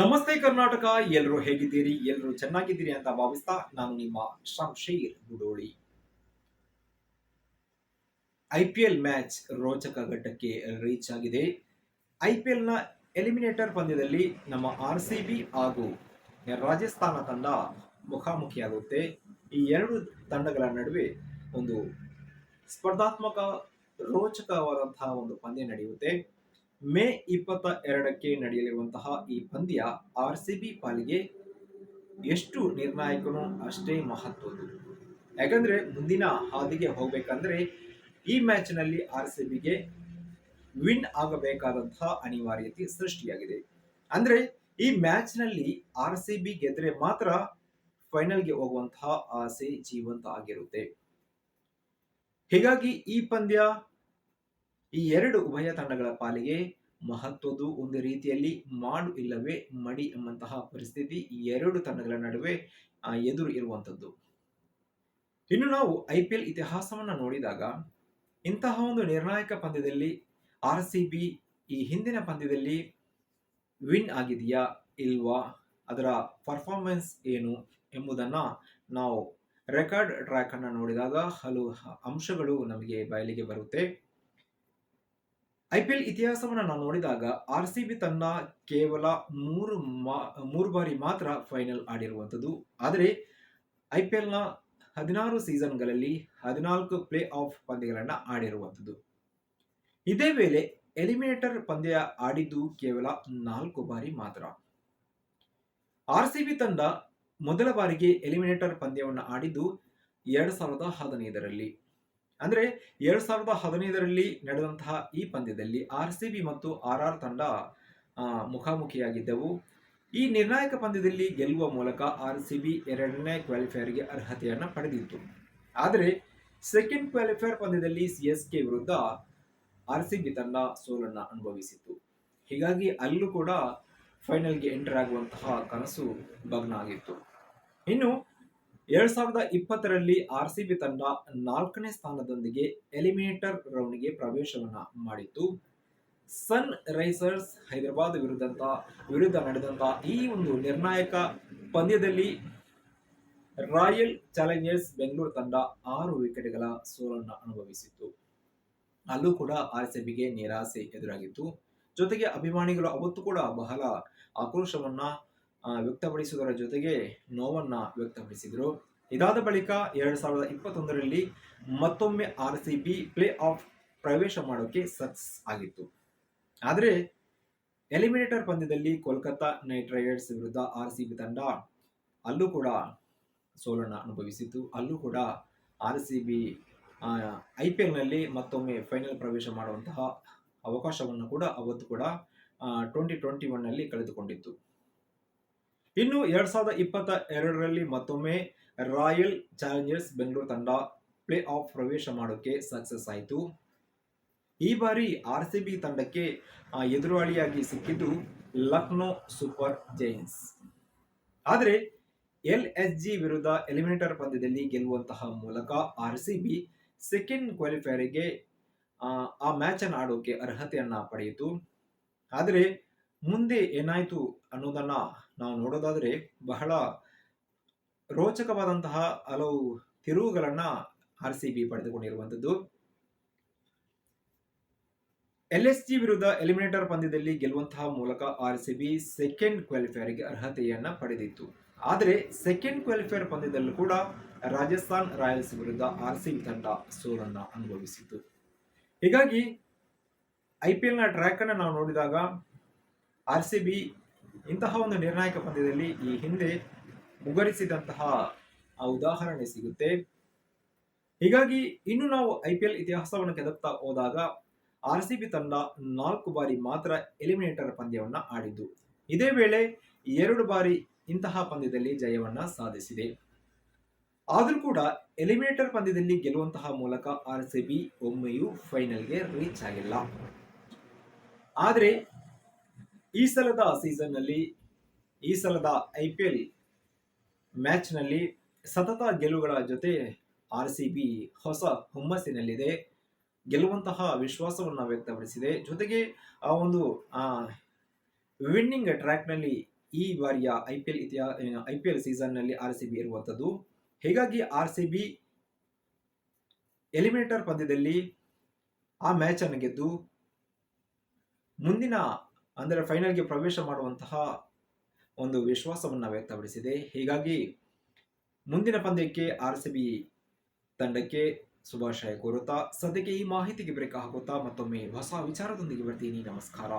ನಮಸ್ತೆ ಕರ್ನಾಟಕ ಎಲ್ಲರೂ ಹೇಗಿದ್ದೀರಿ ಎಲ್ಲರೂ ಚೆನ್ನಾಗಿದ್ದೀರಿ ಅಂತ ಭಾವಿಸ್ತಾ ನಾನು ನಿಮ್ಮ Shamsheer Gudoli. I P L match ರೋಚಕ ಘಟ್ಟಕ್ಕೆ ರೀಚ್ ಆಗಿದೆ. ಐ ಪಿ ಎಲ್ನ ಎಲಿಮಿನೇಟರ್ ಪಂದ್ಯದಲ್ಲಿ ನಮ್ಮ ಆರ್ ಸಿ ಬಿ ಹಾಗೂ ರಾಜಸ್ಥಾನ ತಂಡ ಮುಖಾಮುಖಿಯಾಗುತ್ತೆ. ಈ ಎರಡು ತಂಡಗಳ ನಡುವೆ ಒಂದು ಸ್ಪರ್ಧಾತ್ಮಕ, ರೋಚಕವಾದಂತಹ ಒಂದು ಪಂದ್ಯ ನಡೆಯುತ್ತೆ. ಮೇ ಇಪ್ಪತ್ತ ಎರಡಕ್ಕೆ ನಡೆಯಲಿರುವಂತಹ ಈ ಪಂದ್ಯ ಆರ್ ಸಿ ಬಿ ಪಾಲಿಗೆ ಎಷ್ಟು ನಿರ್ಣಾಯಕನೋ ಅಷ್ಟೇ ಮಹತ್ವದ್ದು. ಯಾಕಂದ್ರೆ ಮುಂದಿನ ಹಾದಿಗೆ ಹೋಗ್ಬೇಕಂದ್ರೆ ಈ ಮ್ಯಾಚ್ನಲ್ಲಿ ಆರ್ ಸಿ ಬಿಗೆ ವಿನ್ ಆಗಬೇಕಾದಂತಹ ಅನಿವಾರ್ಯತೆ ಸೃಷ್ಟಿಯಾಗಿದೆ. ಅಂದ್ರೆ ಈ ಮ್ಯಾಚ್ನಲ್ಲಿ ಆರ್ ಸಿ ಬಿ ಗೆದ್ರೆ ಮಾತ್ರ ಫೈನಲ್ಗೆ ಹೋಗುವಂತಹ ಆಸೆ ಜೀವಂತ ಆಗಿರುತ್ತೆ. ಹೀಗಾಗಿ ಈ ಪಂದ್ಯ ಈ ಎರಡು ಉಭಯ ತಂಡಗಳ ಪಾಲಿಗೆ ಮಹತ್ವದ್ದು ಒಂದು ರೀತಿಯಲ್ಲಿ ಮಾಡು ಇಲ್ಲವೇ ಮಡಿ ಎಂಬಂತಹ ಪರಿಸ್ಥಿತಿ ಈ ಎರಡು ತಂಡಗಳ ನಡುವೆ ಎದುರು ಇರುವಂತದ್ದು ಇನ್ನು ನಾವು ಐ ಪಿ ಎಲ್ ಇತಿಹಾಸವನ್ನು ನೋಡಿದಾಗ ಇಂತಹ ಒಂದು ನಿರ್ಣಾಯಕ ಪಂದ್ಯದಲ್ಲಿ ಆರ್ ಸಿ ಬಿ ಈ ಹಿಂದಿನ ಪಂದ್ಯದಲ್ಲಿ ವಿನ್ ಆಗಿದೆಯಾ ಇಲ್ವಾ, ಅದರ ಪರ್ಫಾರ್ಮೆನ್ಸ್ ಏನು ಎಂಬುದನ್ನ ನಾವು ರೆಕಾರ್ಡ್ ಟ್ರ್ಯಾಕ್ ಅನ್ನ ನೋಡಿದಾಗ ಹಲವು ಅಂಶಗಳು ನಮಗೆ ಬಯಲಿಗೆ ಬರುತ್ತೆ. ಐ ಪಿ ಎಲ್ ಇತಿಹಾಸವನ್ನು ನಾವು ನೋಡಿದಾಗ ಆರ್ ಸಿ ಬಿ ತನ್ನ ಕೇವಲ ಮೂರು ಮೂರು ಬಾರಿ ಮಾತ್ರ ಫೈನಲ್ ಆಡಿರುವಂಥದ್ದು. ಆದರೆ ಐ ಪಿ ಎಲ್ನ ಹದಿನಾರು ಸೀಸನ್ಗಳಲ್ಲಿ ಹದಿನಾಲ್ಕು ಪ್ಲೇ ಆಫ್ ಪಂದ್ಯಗಳನ್ನು ಆಡಿರುವಂಥದ್ದು. ಇದೇ ವೇಳೆ ಎಲಿಮಿನೇಟರ್ ಪಂದ್ಯ ಆಡಿದ್ದು ಕೇವಲ ನಾಲ್ಕು ಬಾರಿ ಮಾತ್ರ. ಆರ್ ಸಿ ಬಿ ತಂಡ ಮೊದಲ ಬಾರಿಗೆ ಎಲಿಮಿನೇಟರ್ ಪಂದ್ಯವನ್ನು ಆಡಿದ್ದು ಎರಡು ಸಾವಿರದ ಹದಿನೈದರಲ್ಲಿ. ಅಂದ್ರೆ ಎರಡು ಸಾವಿರದ ಹದಿನೈದರಲ್ಲಿ ನಡೆದಂತಹ ಈ ಪಂದ್ಯದಲ್ಲಿ ಆರ್ ಸಿ ಬಿ ಮತ್ತು ಆರ್ ಆರ್ ತಂಡ ಮುಖಾಮುಖಿಯಾಗಿದ್ದವು. ಈ ನಿರ್ಣಾಯಕ ಪಂದ್ಯದಲ್ಲಿ ಗೆಲ್ಲುವ ಮೂಲಕ ಆರ್ ಸಿ ಬಿ ಎರಡನೇ ಕ್ವಾಲಿಫೈಯರ್ಗೆ ಅರ್ಹತೆಯನ್ನು ಪಡೆದಿತ್ತು. ಆದರೆ ಸೆಕೆಂಡ್ ಕ್ವಾಲಿಫೈಯರ್ ಪಂದ್ಯದಲ್ಲಿ ಸಿ ಎಸ್ ಕೆ ವಿರುದ್ಧ ಆರ್ ಸಿ ಬಿ ತಂಡ ಸೋಲನ್ನು ಅನುಭವಿಸಿತ್ತು. ಹೀಗಾಗಿ ಅಲ್ಲೂ ಕೂಡ ಫೈನಲ್ಗೆ ಎಂಟರ್ ಆಗುವಂತಹ ಕನಸು ಭಗ್ನ ಆಗಿತ್ತು. ಇನ್ನು ಎರಡ್ ಸಾವಿರದ ಇಪ್ಪತ್ತರಲ್ಲಿ ಆರ್ ಸಿ ಬಿ ತಂಡ ನಾಲ್ಕನೇ ಸ್ಥಾನದೊಂದಿಗೆ ಎಲಿಮಿನೇಟರ್ ರೌಂಡ್ಗೆ ಪ್ರವೇಶವನ್ನ ಮಾಡಿತ್ತು. ಸನ್ ರೈಸರ್ಸ್ ಹೈದರಾಬಾದ್ ವಿರುದ್ಧ ವಿರುದ್ಧ ನಡೆದಂತಹ ಈ ಒಂದು ನಿರ್ಣಾಯಕ ಪಂದ್ಯದಲ್ಲಿ ರಾಯಲ್ ಚಾಲೆಂಜರ್ಸ್ ಬೆಂಗಳೂರು ತಂಡ ಆರು ವಿಕೆಟ್ಗಳ ಸೋಲನ್ನು ಅನುಭವಿಸಿತ್ತು. ಅಲ್ಲೂ ಕೂಡ ಆರ್ ಸಿ ಬಿಗೆ ನಿರಾಸೆ ಎದುರಾಗಿತ್ತು. ಜೊತೆಗೆ ಅಭಿಮಾನಿಗಳು ಅವತ್ತು ಕೂಡ ಬಹಳ ಆಕ್ರೋಶವನ್ನ ವ್ಯಕ್ತಪಡಿಸುವುದರ ಜೊತೆಗೆ ನೋವನ್ನು ವ್ಯಕ್ತಪಡಿಸಿದರು. ಇದಾದ ಬಳಿಕ ಎರಡು ಸಾವಿರದ ಇಪ್ಪತ್ತೊಂದರಲ್ಲಿ ಮತ್ತೊಮ್ಮೆ R C B play off ಪ್ರವೇಶ ಮಾಡೋಕೆ ಸಕ್ಸಸ್ ಆಗಿತ್ತು. ಆದರೆ ಎಲಿಮಿನೇಟರ್ ಪಂದ್ಯದಲ್ಲಿ ಕೋಲ್ಕತ್ತಾ ನೈಟ್ ರೈಡರ್ಸ್ ವಿರುದ್ಧ ಆರ್ ಸಿ ಬಿ ತಂಡ ಅಲ್ಲೂ ಕೂಡ ಸೋಲನ್ನು ಅನುಭವಿಸಿತು ಅಲ್ಲೂ ಕೂಡ R C B I P ಎಲ್ನಲ್ಲಿ ಮತ್ತೊಮ್ಮೆ ಫೈನಲ್ ಪ್ರವೇಶ ಮಾಡುವಂತಹ ಅವಕಾಶವನ್ನು ಕೂಡ ಅವತ್ತು ಕೂಡ ಟ್ವೆಂಟಿ ಟ್ವೆಂಟಿ ಒನ್ನಲ್ಲಿ ಕಳೆದುಕೊಂಡಿತ್ತು. ಇನ್ನು ಎರಡ್ ಸಾವಿರದ ಇಪ್ಪತ್ತ ಎರಡರಲ್ಲಿ ಮತ್ತೊಮ್ಮೆ ರಾಯಲ್ ಚಾಲೆಂಜರ್ಸ್ ಬೆಂಗಳೂರು ತಂಡ ಪ್ಲೇ ಆಫ್ ಪ್ರವೇಶ ಮಾಡೋಕೆ ಸಕ್ಸಸ್ ಆಯಿತು. ಈ ಬಾರಿ ಆರ್ ಸಿ ಬಿ ತಂಡಕ್ಕೆ ಎದುರಾಳಿಯಾಗಿ ಸಿಕ್ಕಿದ್ದು ಲಕ್ನೋ ಸೂಪರ್ ಜೈನ್ಸ್. ಆದರೆ ಎಲ್ ಎಸ್ ಜಿ ವಿರುದ್ಧ ಎಲಿಮಿನೇಟರ್ ಪಂದ್ಯದಲ್ಲಿ ಗೆಲ್ಲುವಂತಹ ಮೂಲಕ ಆರ್ ಸಿ ಬಿ ಸೆಕೆಂಡ್ ಕ್ವಾಲಿಫೈಯರ್ಗೆ, ಆ ಮ್ಯಾಚ್ ಅನ್ನು ಆಡೋಕೆ ಅರ್ಹತೆಯನ್ನ ಪಡೆಯಿತು. ಆದರೆ ಮುಂದೆ ಏನಾಯಿತು ಅನ್ನೋದನ್ನ ನಾವು ನೋಡೋದಾದರೆ ಬಹಳ ರೋಚಕವಾದಂತಹ ಹಲವು ತಿರುವುಗಳನ್ನು ಆರ್ ಸಿ ಬಿ ಪಡೆದುಕೊಂಡಿರುವಂಥದ್ದು. ಎಲ್ ಎಸ್ ಜಿ ವಿರುದ್ಧ ಎಲಿಮಿನೇಟರ್ ಪಂದ್ಯದಲ್ಲಿ ಗೆಲ್ಲುವಂತಹ ಮೂಲಕ ಆರ್ ಸಿ ಬಿ ಸೆಕೆಂಡ್ ಕ್ವಾಲಿಫೈಯರ್ಗೆ ಅರ್ಹತೆಯನ್ನು ಪಡೆದಿತ್ತು. ಆದರೆ ಸೆಕೆಂಡ್ ಕ್ವಾಲಿಫೈಯರ್ ಪಂದ್ಯದಲ್ಲೂ ಕೂಡ ರಾಜಸ್ಥಾನ್ ರಾಯಲ್ಸ್ ವಿರುದ್ಧ ಆರ್ ಸಿ ಬಿ ತಂಡ ಸೋಲನ್ನು ಅನುಭವಿಸಿತು ಹೀಗಾಗಿ ಐ ಪಿ ಎಲ್ನ ಟ್ರ್ಯಾಕ್ ಅನ್ನು ನಾವು ನೋಡಿದಾಗ ಆರ್ ಸಿ ಬಿ ಇಂತಹ ಒಂದು ನಿರ್ಣಾಯಕ ಪಂದ್ಯದಲ್ಲಿ ಈ ಹಿಂದೆ ಮುಗರಿಸಿದಂತಹ ಆ ಉದಾಹರಣೆ ಸಿಗುತ್ತೆ. ಹೀಗಾಗಿ ಇನ್ನು ನಾವು ಐ ಪಿ ಎಲ್ ಇತಿಹಾಸವನ್ನು ಕೆದಕ್ತಾ ಹೋದಾಗ ಆರ್ ಸಿ ಬಿ ತಂಡ ನಾಲ್ಕು ಬಾರಿ ಮಾತ್ರ ಎಲಿಮಿನೇಟರ್ ಪಂದ್ಯವನ್ನ ಆಡಿದ್ದು. ಇದೇ ವೇಳೆ ಎರಡು ಬಾರಿ ಇಂತಹ ಪಂದ್ಯದಲ್ಲಿ ಜಯವನ್ನ ಸಾಧಿಸಿದೆ. ಆದರೂ ಕೂಡ ಎಲಿಮಿನೇಟರ್ ಪಂದ್ಯದಲ್ಲಿ ಗೆಲ್ಲುವಂತಹ ಮೂಲಕ ಆರ್ ಸಿ ಬಿ ಒಮ್ಮೆಯೂ ಫೈನಲ್ಗೆ ರೀಚ್ ಆಗಿಲ್ಲ. ಆದರೆ ಈ ಸಲದ ಸೀಸನ್ನಲ್ಲಿ ಈ ಸಲದ ಐ ಪಿ ಎಲ್ ಮ್ಯಾಚ್ನಲ್ಲಿ ಸತತ ಗೆಲುವುಗಳ ಜೊತೆ ಆರ್ ಸಿ ಬಿ ಹೊಸ ಹುಮ್ಮಸ್ಸಿನಲ್ಲಿದೆ. ಗೆಲ್ಲುವಂತಹ ವಿಶ್ವಾಸವನ್ನು ವ್ಯಕ್ತಪಡಿಸಿದೆ. ಜೊತೆಗೆ, ಆ ಒಂದು ವಿನ್ನಿಂಗ್ ಟ್ರ್ಯಾಕ್ನಲ್ಲಿ ಈ ಬಾರಿಯ ಐ ಪಿ ಎಲ್ ಇತಿಹಾಸ ಐ ಪಿ ಎಲ್ ಸೀಸನ್ನಲ್ಲಿ ಆರ್ ಸಿ ಬಿ ಇರುವಂಥದ್ದು. ಹೀಗಾಗಿ ಆರ್ ಸಿ ಬಿ ಎಲಿಮಿನೇಟರ್ ಪಂದ್ಯದಲ್ಲಿ ಆ ಮ್ಯಾಚ್ ಅನ್ನು ಗೆದ್ದು, ಮುಂದಿನ ಅಂದರೆ ಫೈನಲ್ಗೆ ಪ್ರವೇಶ ಮಾಡುವಂತಹ ಒಂದು ವಿಶ್ವಾಸವನ್ನು ವ್ಯಕ್ತಪಡಿಸಿದೆ. ಹೀಗಾಗಿ ಮುಂದಿನ ಪಂದ್ಯಕ್ಕೆ ಆರ್ ಸಿ ಬಿ ತಂಡಕ್ಕೆ ಶುಭಾಶಯ ಕೋರುತ್ತಾ, ಸದ್ಯಕ್ಕೆ ಈ ಮಾಹಿತಿಗೆ ಬ್ರೇಕ್ ಹಾಕುತ್ತಾ ಮತ್ತೊಮ್ಮೆ ಹೊಸ ವಿಚಾರದೊಂದಿಗೆ ಬರ್ತೀನಿ. ನಮಸ್ಕಾರ.